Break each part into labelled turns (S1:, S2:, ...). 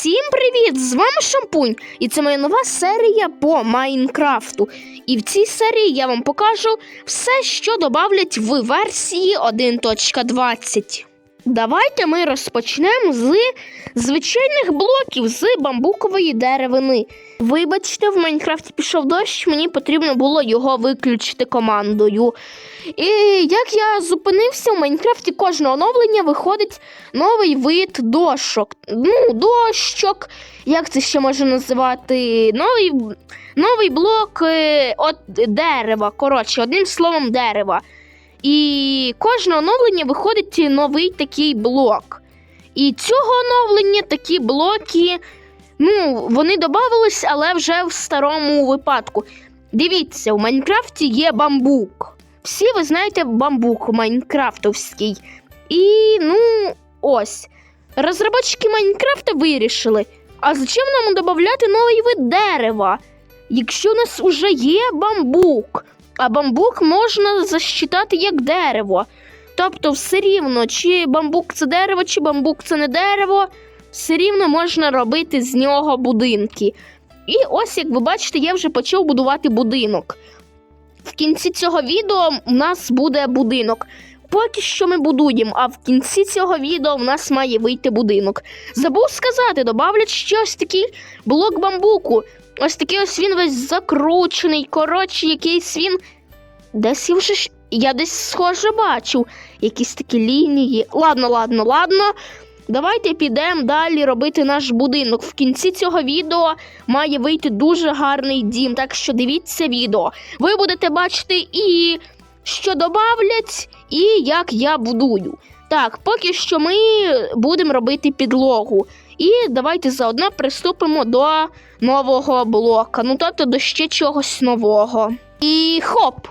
S1: Всім привіт! З вами Шампунь, і це моя нова серія по Майнкрафту. І в цій серії я вам покажу все, що додавлять в версії 1.20. Давайте ми розпочнемо з звичайних блоків з бамбукової деревини. Вибачте, в Майнкрафті пішов дощ, мені потрібно було його виключити командою. І як я зупинився, в Майнкрафті кожне оновлення виходить новий вид дошок. Ну, дощок, як це ще можна називати? Новий, новий блок е, от дерева. Коротше, одним словом, дерева. І кожне оновлення виходить новий такий блок. І цього оновлення такі блоки, ну, вони додавались, але вже в старому випадку. Дивіться, у Майнкрафті є бамбук. Всі ви знаєте бамбук майнкрафтовський. І ну, ось. Розробники Майнкрафта вирішили. А зачем нам додати новий вид дерева? Якщо у нас уже є бамбук, а бамбук можна засчитати як дерево. Тобто, все рівно, чи бамбук це дерево, чи бамбук це не дерево, все рівно можна робити з нього будинки. І ось, як ви бачите, я вже почав будувати будинок. В кінці цього відео у нас буде будинок. Поки що ми будуємо, а в кінці цього відео в нас має вийти будинок. Забув сказати, добавлять ще ось такий блок бамбуку. Ось такий ось він весь закручений. Коротше, якийсь він. Десь я вже я десь схоже бачив. Якісь такі лінії. Ладно, ладно, ладно. Давайте підемо далі робити наш будинок. В кінці цього відео має вийти дуже гарний дім. Так що дивіться відео. Ви будете бачити і що добавлять, і як я будую. Так, поки що ми будемо робити підлогу. І давайте заодно приступимо до нового блока. Ну, тобто до ще чогось нового. І хоп!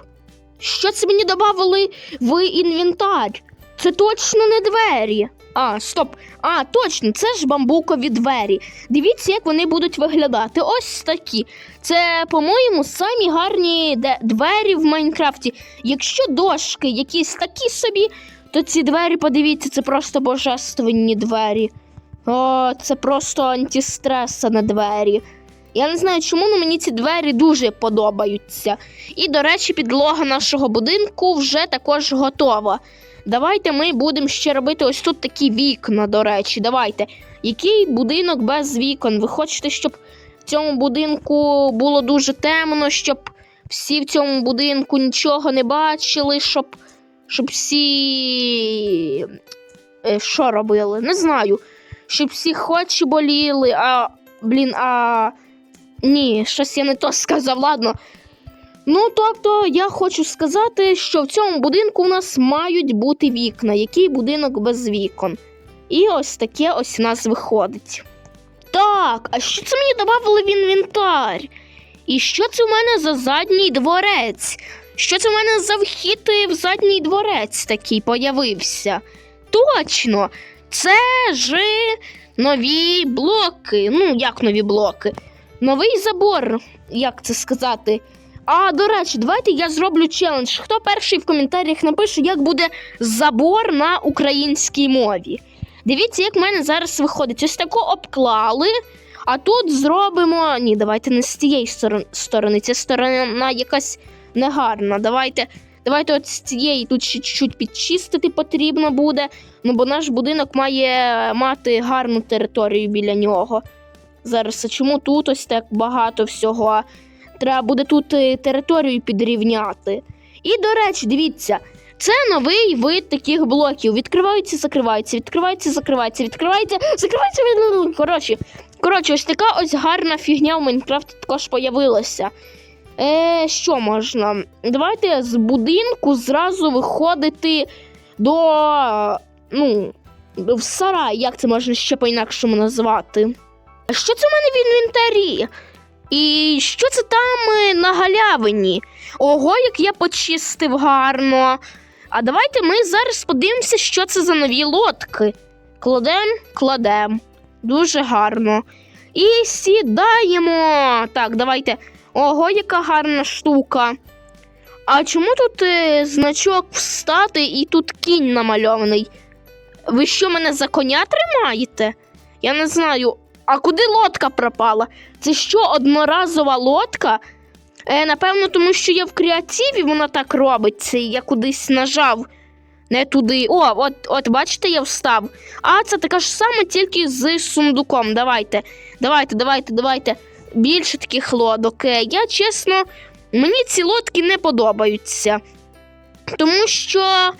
S1: Що це мені додавали в інвентар? Це точно не двері. А, стоп. А, точно, це ж бамбукові двері. Дивіться, як вони будуть виглядати. Ось такі. Це, по-моєму, самі гарні двері в Майнкрафті. Якщо дошки якісь такі собі, то ці двері, подивіться, це просто божественні двері. О, це просто антистреса на двері. Я не знаю, чому але мені ці двері дуже подобаються. І, до речі, підлога нашого будинку вже також готова. Давайте ми будемо ще робити ось тут такі вікна, до речі. Давайте. Який будинок без вікон? Ви хочете, щоб в цьому будинку було дуже темно, щоб всі в цьому будинку нічого не бачили, щоб, щоб всі. Е, Що робили? Не знаю. Щоб всі очі боліли, а. Блін, а. Ні, щось я не то сказав, ладно. Ну, тобто, я хочу сказати, що в цьому будинку у нас мають бути вікна. Який будинок без вікон? І ось таке ось у нас виходить. Так, а що це мені додавали в інвентар? І що це в мене за задній дворець? Що це в мене за вхід в задній дворець такий появився? Точно, це ж нові блоки. Ну, як нові блоки? Новий забор, як це сказати? А до речі, давайте я зроблю челендж. Хто перший в коментарях напише, як буде забор на українській мові? Дивіться, як в мене зараз виходить. Ось тако обклали. А тут зробимо. Ні, давайте не з сторон- сторони. Ця сторона якась негарна. Давайте, давайте от з цієї тут ще чуть-чуть підчистити потрібно буде. Ну, бо наш будинок має мати гарну територію біля нього. Зараз, а чому тут ось так багато всього? Треба буде тут е, територію підрівняти. І, до речі, дивіться, це новий вид таких блоків. Відкриваються, закриваються, відкриваються, закриваються, відкриваються, закриваються. Коротше, коротше, ось така ось гарна фігня в Майнкрафті також появилася. Е, що можна? Давайте з будинку зразу виходити до. Ну, в сарай, як це можна ще по-інакшому назвати? А що це в мене в інвентарі? І що це там е, на галявині? Ого, як я почистив гарно. А давайте ми зараз подивимося, що це за нові лодки. Кладем, кладем. Дуже гарно. І сідаємо. Так, давайте. Ого, яка гарна штука. А чому тут е, значок встати і тут кінь намальований? Ви що мене за коня тримаєте? Я не знаю. А куди лодка пропала? Це що, одноразова лодка? Е, напевно, тому що я в креативі вона так робить. Це я кудись нажав. Не туди. О, от, от бачите, я встав. А це така ж сама, тільки з сундуком. Давайте. Давайте, давайте, давайте. Більше таких лодок. Е, Я чесно, мені ці лодки не подобаються. Тому що,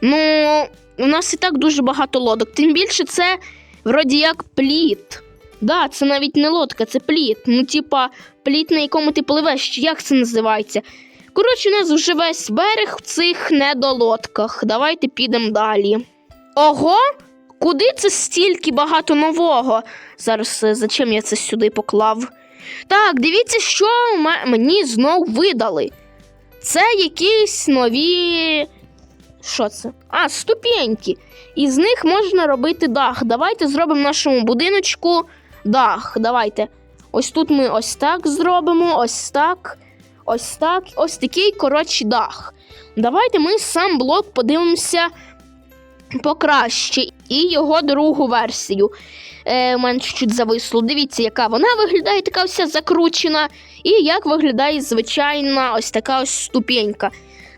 S1: ну, у нас і так дуже багато лодок. Тим більше це вроді як пліт. Да, це навіть не лодка, це пліт. Ну, типа, пліт, на якому ти пливеш, як це називається. Коротше, у нас вже весь берег в цих недолодках. Давайте підемо далі. Ого! Куди це стільки багато нового? Зараз е, зачем я це сюди поклав? Так, дивіться, що ме- мені знов видали. Це якісь нові. Що це? А, ступеньки. І з них можна робити дах. Давайте зробимо нашому будиночку дах. Давайте. Ось тут ми ось так зробимо, ось так, ось так, ось такий коротший дах. Давайте ми сам блок подивимося покраще і його другу версію. Е, у мене чуть-чуть зависло. Дивіться, яка вона виглядає, така вся закручена, і як виглядає звичайна ось така ось ступенька.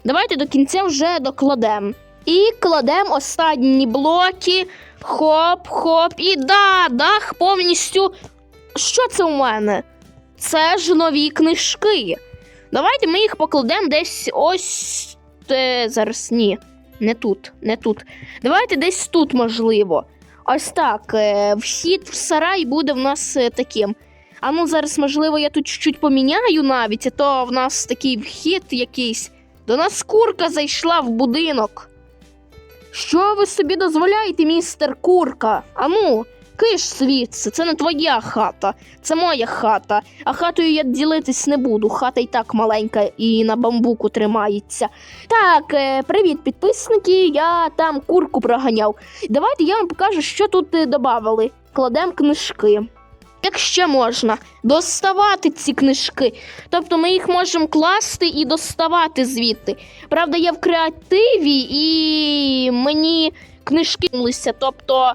S1: Давайте до кінця вже докладемо. І кладемо останні блоки. Хоп, хоп, і да, дах повністю. Що це у мене? Це ж нові книжки. Давайте ми їх покладемо десь ось. Е, зараз ні. Не тут, не тут. Давайте десь тут, можливо. Ось так. Е, вхід в сарай буде в нас е, таким. А ну зараз, можливо, я тут чуть-чуть поміняю навіть, а то в нас такий вхід якийсь. До нас курка зайшла в будинок. Що ви собі дозволяєте, містер курка? Ану, киш звідси, це не твоя хата, це моя хата. А хатою я ділитись не буду. Хата й так маленька і на бамбуку тримається. Так, е, привіт, підписники. Я там курку проганяв. Давайте я вам покажу, що тут е, додавали. Кладемо книжки. Як ще можна доставати ці книжки. Тобто ми їх можемо класти і доставати звідти. Правда, я в креативі і мені книжки. Тобто,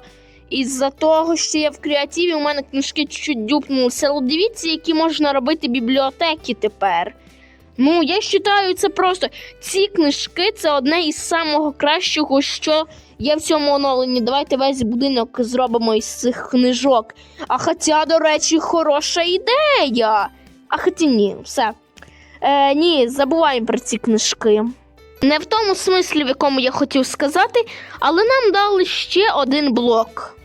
S1: із-за того, що я в креативі, у мене книжки чуть-чуть дюпнулися. Але дивіться, які можна робити бібліотеки тепер. Ну, я вважаю, це просто ці книжки це одне із самого кращого, що є в цьому оновленні. Давайте весь будинок зробимо із цих книжок. А хоча, до речі, хороша ідея. А хоча ні, все. Е, ні, забуваємо про ці книжки. Не в тому смислі, в якому я хотів сказати, але нам дали ще один блок.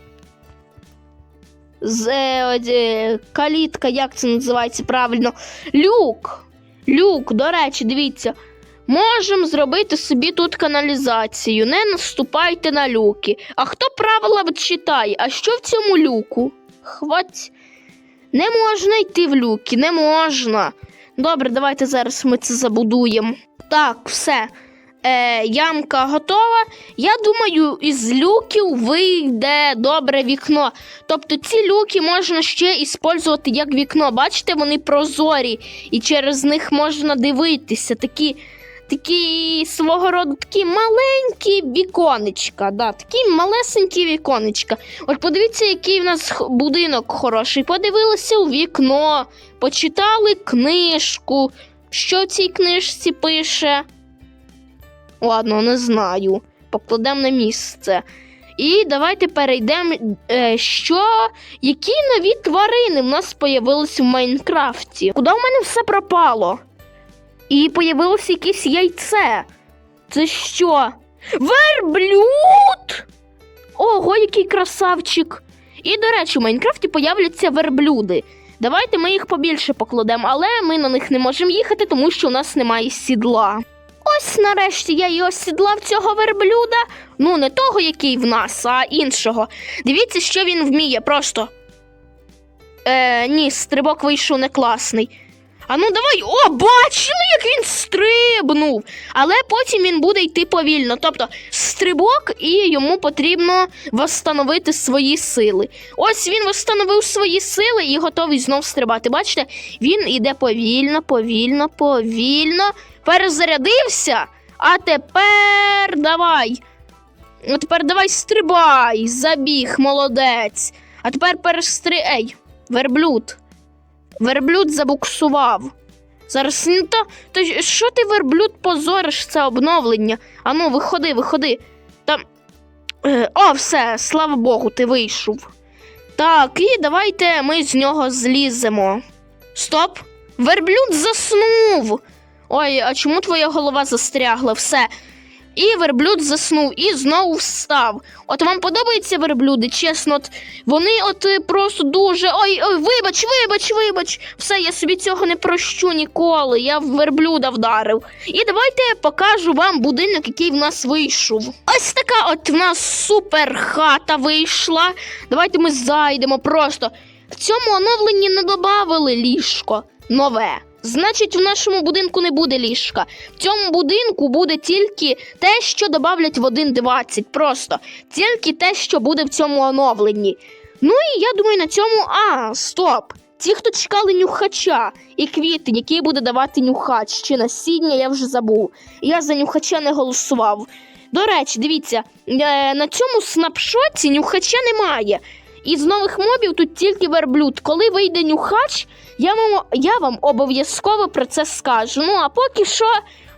S1: З е, е, калітка, як це називається правильно? Люк. Люк, до речі, дивіться. Можемо зробити собі тут каналізацію. Не наступайте на люки. А хто правила читає? А що в цьому люку? Хвать. Не можна йти в люки, не можна. Добре, давайте зараз ми це забудуємо. Так, все. Е, ямка готова. Я думаю, із люків вийде добре вікно. Тобто ці люки можна ще іспользувати як вікно. Бачите, вони прозорі, і через них можна дивитися. Такі, такі свого роду такі маленькі віконечка. Да, такі малесенькі віконечка. От подивіться, який в нас будинок хороший. Подивилися у вікно, почитали книжку. Що в цій книжці пише? Ладно, не знаю. Покладемо на місце. І давайте перейдемо. Е, що? Які нові тварини в нас появилися в Майнкрафті? Куди в мене все пропало? І появилося якесь яйце. Це що? Верблюд? Ого, який красавчик! І, до речі, в Майнкрафті появляться верблюди. Давайте ми їх побільше покладемо, але ми на них не можемо їхати, тому що у нас немає сідла. Ось нарешті я й осідлав цього верблюда. Ну, не того, який в нас, а іншого. Дивіться, що він вміє, просто. Е, ні, стрибок вийшов не класний. А ну давай. О, бачили, як він стрибнув. Але потім він буде йти повільно. Тобто стрибок, і йому потрібно восстановити свої сили. Ось він восстановив свої сили і готовий знов стрибати. Бачите, він іде повільно, повільно, повільно. Перезарядився. А тепер давай. А тепер давай стрибай. Забіг, молодець. А тепер перестри. Ей, Верблюд. Верблюд забуксував. Зараз ну, то, то що ти верблюд позориш це обновлення? Ану, виходи, виходи. Там. Е, О, все, слава Богу, ти вийшов. Так, і давайте ми з нього зліземо. Стоп! Верблюд заснув. Ой, а чому твоя голова застрягла? Все. І верблюд заснув і знову встав. От вам подобаються верблюди? Чесно, от вони от е, просто дуже. Ой, ой, вибач, вибач, вибач. Все, я собі цього не прощу ніколи. Я в верблюда вдарив. І давайте я покажу вам будинок, який в нас вийшов. Ось така от в нас супер хата вийшла. Давайте ми зайдемо просто. В цьому оновленні не додавали ліжко нове. Значить, в нашому будинку не буде ліжка. В цьому будинку буде тільки те, що додавлять в 1.20. Просто тільки те, що буде в цьому оновленні. Ну і я думаю, на цьому. А, стоп! Ті, хто чекали нюхача і квіти, які буде давати нюхач, чи насіння, я вже забув. Я за нюхача не голосував. До речі, дивіться, е, на цьому снапшоті нюхача немає. Із нових мобів тут тільки верблюд. Коли вийде нюхач, я вам, я вам обов'язково про це скажу. Ну а поки що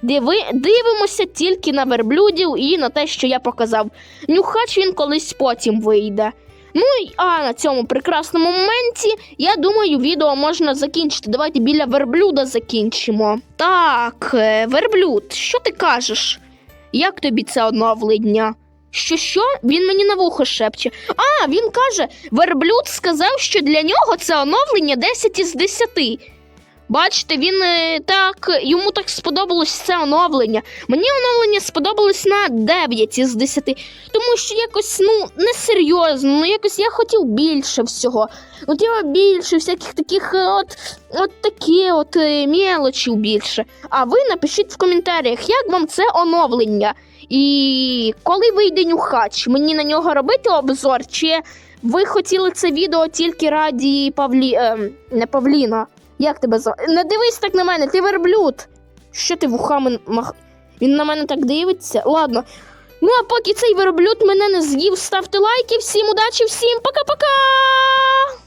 S1: диви, дивимося тільки на верблюдів і на те, що я показав. Нюхач він колись потім вийде. Ну а на цьому прекрасному моменті, я думаю, відео можна закінчити. Давайте біля верблюда закінчимо. Так, е, верблюд, що ти кажеш? Як тобі це оновлення? Що що? Він мені на вухо шепче. А, він каже, верблюд сказав, що для нього це оновлення 10 із 10. Бачите, він е, так, йому так сподобалось це оновлення. Мені оновлення сподобалось на 9 із 10, тому що якось ну несерйозно, ну якось я хотів більше всього. От я більше всяких таких е, от, от такі от е, мелочів більше. А ви напишіть в коментарях, як вам це оновлення. І коли вийде нюхач, мені на нього робити обзор, чи ви хотіли це відео тільки раді Павлі... ем, не Павліна? Як тебе звати? Не дивись так на мене, ти верблюд. Що ти вухами мах... Він на мене так дивиться. Ладно. Ну а поки цей верблюд мене не з'їв, ставте лайки. Всім удачі, всім пока-пока!